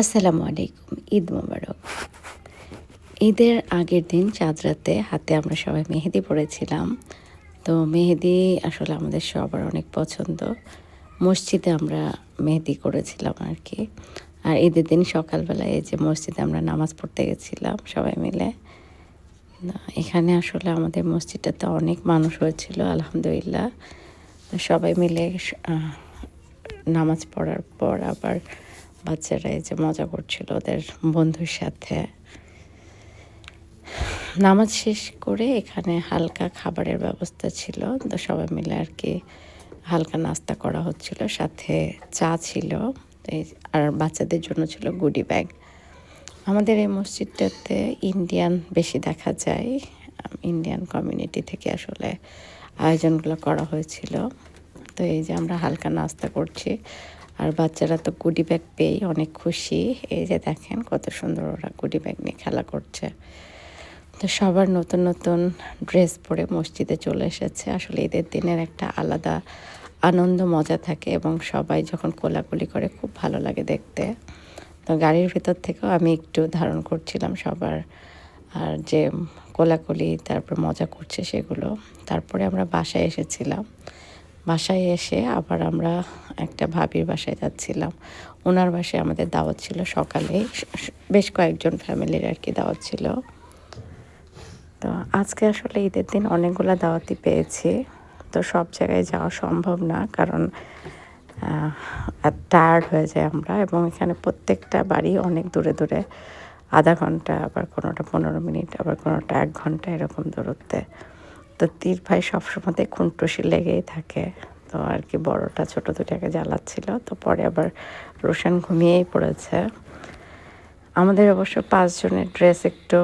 আসসালামু আলাইকুম, ঈদ মোবারক। ঈদের আগের দিন চাঁদরাতে হাতে আমরা সবাই মেহেদি পড়েছিলাম তো মেহেদি আসলে আমাদের সবার অনেক পছন্দ। মসজিদে আমরা মেহেদি করেছিলাম আর কি আর ঈদের দিন সকালবেলায় এই যে মসজিদে আমরা নামাজ পড়তে গেছিলাম সবাই মিলে। এখানে আসলে আমাদের মসজিদটাতে অনেক মানুষ হয়েছিল, আলহামদুলিল্লাহ। সবাই মিলে নামাজ পড়ার পর আবার বাচ্চারা এই যে মজা করছিল ওদের বন্ধুর সাথে। নামাজ শেষ করে এখানে হালকা খাবারের ব্যবস্থা ছিল। তো সবাই মিলে আর কি হালকা নাস্তা করা হচ্ছিল। সাথে চা ছিল। আর বাচ্চাদের জন্য ছিল গুডি ব্যাগ। আমাদের এই মসজিদটাতে ইন্ডিয়ান বেশি দেখা যায়। ইন্ডিয়ান কমিউনিটি থেকে আসলে আয়োজনগুলো করা হয়েছিল। তো এই যে আমরা হালকা নাস্তা করছি। আর বাচ্চারা তো গুডি ব্যাগ পেয়েই অনেক খুশি। এই যে দেখেন কত সুন্দর ওরা গুডি ব্যাগ নিয়ে খেলা করছে। তো সবার নতুন নতুন ড্রেস পরে মসজিদে চলে এসেছে। আসলে ঈদের দিনের একটা আলাদা আনন্দ, মজা থাকে এবং সবাই যখন কোলাকুলি করে খুব ভালো লাগে দেখতে। তো গাড়ির ভেতর থেকেও আমি একটু ধারণ করছিলাম সবার। আর যে কোলাকুলি, তারপর মজা করছে সেগুলো। তারপরে আমরা বাসায় এসেছিলাম। বাসায় এসে আবার আমরা একটা ভাবির বাসায় যাচ্ছিলাম। ওনার বাসায় আমাদের দাওয়াত ছিল সকালে। বেশ কয়েকজন ফ্যামিলির আর কি দাওয়াত ছিল। তো আজকে আসলে ঈদের দিন অনেকগুলো দাওয়াতি পেয়েছি। তো সব জায়গায় যাওয়া সম্ভব না কারণ টায়ার্ড হয়ে যায় আমরা এবং এখানে প্রত্যেকটা বাড়ি অনেক দূরে দূরে। আধা ঘণ্টা আবার কোনোটা পনেরো মিনিট, আবার কোনোটা এক ঘণ্টা এরকম দূরত্বে। তো তীর ভাই সবসময় খুনটুসি লেগেই থাকে। তো আর কি বড়টা ছোট দুটাকে জ্বালাচ্ছিল। তো পরে আবার রোশন ঘুমিয়েই পড়েছে। আমাদের অবশ্য পাঁচজনের ড্রেস একটু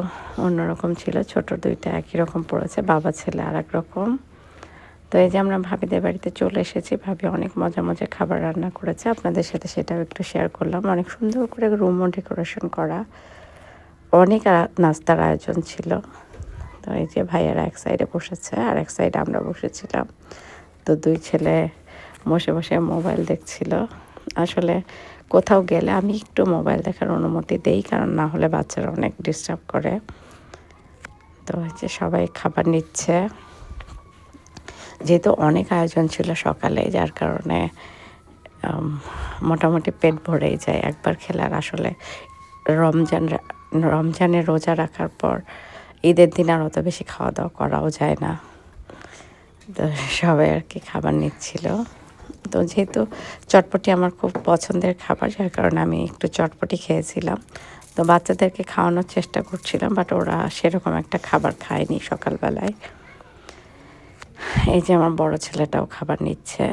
অন্যরকম ছিল, ছোট দুইটা একই রকম পড়েছে, বাবা ছেলে আর এক রকম। তো এই যে আমরা ভাবিদের বাড়িতে চলে এসেছি, ভাবি অনেক মজা মজা খাবার রান্না করেছে। আপনাদের সাথে সেটাও একটু শেয়ার করলাম। অনেক সুন্দর করে রুমও ডেকোরেশন করা। অনেক নাস্তার আয়োজন ছিল। তো এই যে ভাইয়ারা এক সাইডে বসেছে আর এক সাইডে আমরা বসেছিলাম। তো দুই ছেলে বসে বসে মোবাইল দেখছিল। আসলে কোথাও গেলে আমি একটু মোবাইল দেখার অনুমতি দেই, কারণ না হলে বাচ্চারা অনেক ডিস্টার্ব করে। তো যে সবাই খাবার নিচ্ছে। যেহেতু অনেক আয়োজন ছিল সকালে, যার কারণে মোটামুটি পেট ভরেই যায় একবার খেলার। আসলে রমজান, রমজানে রোজা রাখার পর ঈদের দিন আর অত বেশি খাওয়া দাওয়া করাও যায় না। তো সবাই আর কি খাবার নিচ্ছিল। তো যেহেতু চটপটি আমার খুব পছন্দের খাবার, যার কারণে আমি একটু চটপটি খেয়েছিলাম। তো বাচ্চাদেরকে খাওয়ানোর চেষ্টা করছিলাম, বাট ওরা সেরকম একটা খাবার খায়নি সকালবেলায়। এই যে আমার বড় ছেলেটাও খাবার নিচ্ছে।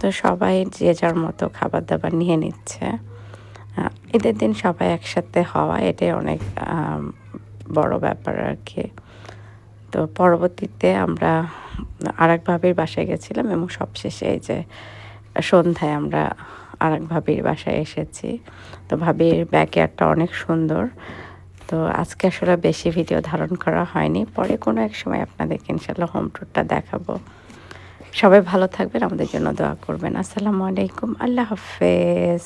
তো সবাই যে যার মতো খাবার দাবার নিয়ে নিচ্ছে। ঈদের দিন সবাই একসাথে হওয়া এটাই অনেক বড় ব্যাপার আর কি। তো পরবর্তীতে আমরা আরেক ভাবির বাসায় গেছিলাম এবং সবশেষে এই যে সন্ধ্যায় আমরা আরেক ভাবির বাসায় এসেছি। তো ভাবির ব্যাকয়ার্ডটা অনেক সুন্দর। তো আজকে আসলে বেশি ভিডিও ধারণ করা হয়নি। পরে কোনো এক সময় আপনাদেরকে ইনশাল্লাহ হোম ট্যুরটা দেখাবো। সবাই ভালো থাকবেন, আমাদের জন্য দোয়া করবেন। আসসালামু আলাইকুম, আল্লাহ হাফেজ।